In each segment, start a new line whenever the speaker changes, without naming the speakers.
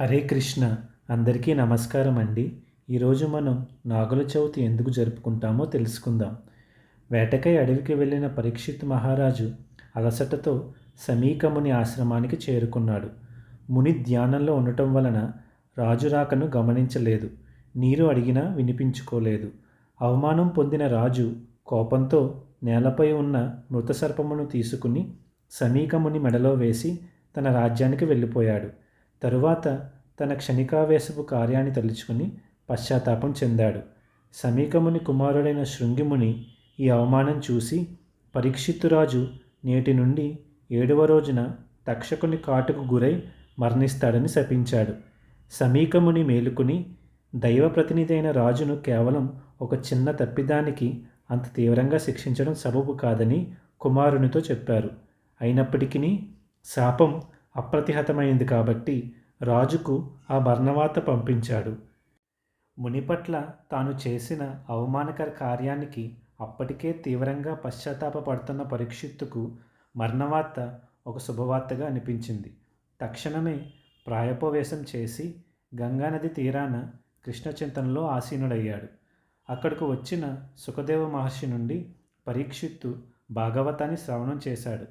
హరే కృష్ణ అందరికీ నమస్కారం అండి. ఈరోజు మనం నాగుల చవితి ఎందుకు జరుపుకుంటామో తెలుసుకుందాం. వేటకై అడవికి వెళ్ళిన పరీక్షిత్ మహారాజు అలసటతో సమీకముని ఆశ్రమానికి చేరుకున్నాడు. ముని ధ్యానంలో ఉండటం వలన రాజు రాకను గమనించలేదు. నీరు అడిగినా వినిపించుకోలేదు. అవమానం పొందిన రాజు కోపంతో నేలపై ఉన్న మృత సర్పమును తీసుకుని సమీకముని మెడలో వేసి తన రాజ్యానికి వెళ్ళిపోయాడు. తరువాత తన క్షణికావేశపు కార్యాన్ని తలుచుకుని పశ్చాత్తాపం చెందాడు. సమీకముని కుమారుడైన శృంగిముని ఈ అవమానం చూసి పరీక్షిత్తురాజు నేటి నుండి ఏడవ రోజున తక్షకుని కాటుకు గురై మరణిస్తాడని శపించాడు. సమీకముని మేలుకుని దైవ ప్రతినిధి అయిన రాజును కేవలం ఒక చిన్న తప్పిదానికి అంత తీవ్రంగా శిక్షించడం సబబు కాదని కుమారునితో చెప్పారు. అయినప్పటికీ శాపం అప్రతిహతమైంది కాబట్టి రాజుకు ఆ బర్ణవాత పంపించాడు. ముని పట్ల తాను చేసిన అవమానకర కార్యానికి అప్పటికే తీవ్రంగా పశ్చాత్తాపడుతున్న పరీక్షిత్తుకు మరణవార్త ఒక శుభవార్తగా అనిపించింది. తక్షణమే ప్రాయోపవేశం చేసి గంగానది తీరాన కృష్ణ చింతనలో ఆసీనుడయ్యాడు. అక్కడకు వచ్చిన సుఖదేవ మహర్షి నుండి పరీక్షిత్తు భాగవతాన్ని శ్రవణం చేశాడు.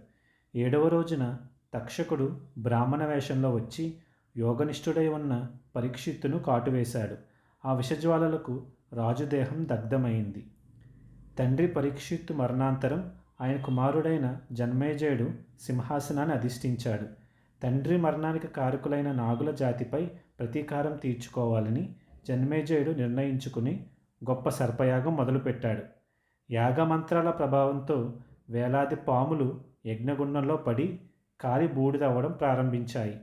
ఏడవ రోజున తక్షకుడు బ్రాహ్మణ వేషంలో వచ్చి యోగనిష్ఠుడై ఉన్న పరీక్షిత్తును కాటువేశాడు. ఆ విషజ్వాలలకు రాజుదేహం దగ్ధమైంది. తండ్రి పరీక్షిత్తు మరణాంతరం ఆయన కుమారుడైన జన్మేజయుడు సింహాసనాన్ని అధిష్ఠించాడు. తండ్రి మరణానికి కారకులైన నాగుల జాతిపై ప్రతీకారం తీర్చుకోవాలని జన్మేజయుడు నిర్ణయించుకుని గొప్ప సర్పయాగం మొదలుపెట్టాడు. యాగమంత్రాల ప్రభావంతో వేలాది పాములు యజ్ఞగుండంలో పడి కాలి బూడిదవ్వడం ప్రారంభించాయి.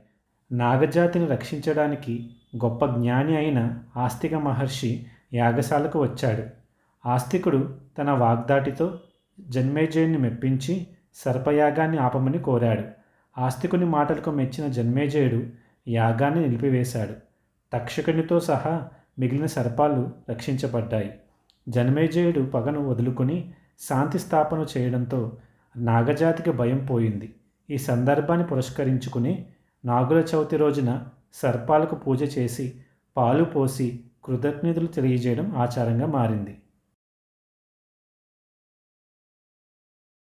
నాగజాతిని రక్షించడానికి గొప్ప జ్ఞాని అయిన ఆస్తిక మహర్షి యాగశాలకు వచ్చాడు. ఆస్తికుడు తన వాగ్దాటితో జన్మేజయుని మెప్పించి సర్పయాగాన్ని ఆపమని కోరాడు. ఆస్తికుని మాటలకు మెచ్చిన జన్మేజయుడు యాగాన్ని నిలిపివేశాడు. తక్షకునితో సహా మిగిలిన సర్పాలు రక్షించబడ్డాయి. జన్మేజయుడు పగను వదులుకుని శాంతి స్థాపన చేయడంతో నాగజాతికి భయం పోయింది. ఈ సందర్భాన్ని పురస్కరించుకుని నాగుల చవితి రోజున సర్పాలకు పూజ చేసి పాలు పోసి కృతజ్ఞతలు తెలియజేయడం ఆచారంగా మారింది.